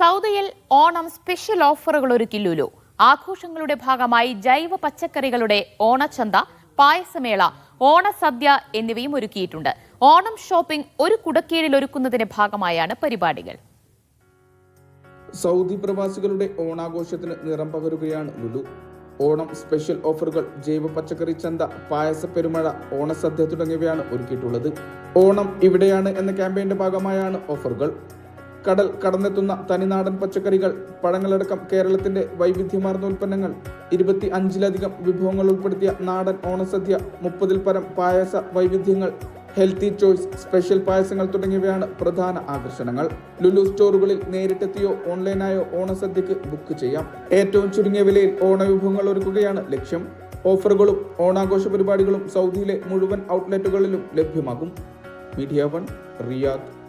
സൗദിയിൽ ഓണം സ്പെഷ്യൽ ഓഫറുകൾ ഒരുക്കി ലുലു. ആഘോഷങ്ങളുടെ ഭാഗമായി ജൈവ പച്ചക്കറികളുടെ ഓണച്ചന്ത പായസമേള ഓണസദ്യ എന്നിവയും ഒരുക്കിയിട്ടുണ്ട്. ഓണം ഷോപ്പിംഗ് ഒരു കുടക്കീഴിൽ ഒരുക്കുന്നതിന്റെ ഭാഗമായാണ് പരിപാടികൾ. സൗദി പ്രവാസികളുടെ ഓണാഘോഷത്തിന് നിറം പകരുകയാണ് ലുലു. ഓണം സ്പെഷ്യൽ ഓഫറുകൾ ജൈവ പച്ചക്കറി ചന്ത പായസ പെരുമഴ ഓണസദ്യ തുടങ്ങിയവയാണ് ഒരുക്കിയിട്ടുള്ളത്. ഓണം ഇവിടെയാണ് എന്ന ക്യാമ്പയിന്റെ ഭാഗമായാണ് ഓഫറുകൾ. കടൽ കടന്നെത്തുന്ന തനിനാടൻ പച്ചക്കറികൾ പഴങ്ങളടക്കം കേരളത്തിന്റെ വൈവിധ്യമാർന്ന ഉൽപ്പന്നങ്ങൾ. ഇരുപത്തി അഞ്ചിലധികം വിഭവങ്ങൾ ഉൾപ്പെടുത്തിയ നാടൻ ഓണസദ്യ മുപ്പതിൽ പരം പായസ വൈവിധ്യങ്ങൾ ഹെൽത്തി ചോയ്സ് സ്പെഷ്യൽ പായസങ്ങൾ തുടങ്ങിയവയാണ് പ്രധാന ആകർഷണങ്ങൾ. ലുലു സ്റ്റോറുകളിൽ നേരിട്ടെത്തിയോ ഓൺലൈനായോ ഓണസദ്യക്ക് ബുക്ക് ചെയ്യാം. ഏറ്റവും ചുരുങ്ങിയ വിലയിൽ ഓണവിഭവങ്ങൾ ഒരുക്കുകയാണ് ലക്ഷ്യം. ഓഫറുകളും ഓണാഘോഷ പരിപാടികളും സൗദിയിലെ മുഴുവൻ ഔട്ട്ലെറ്റുകളിലും ലഭ്യമാകും. Media one Riyadh.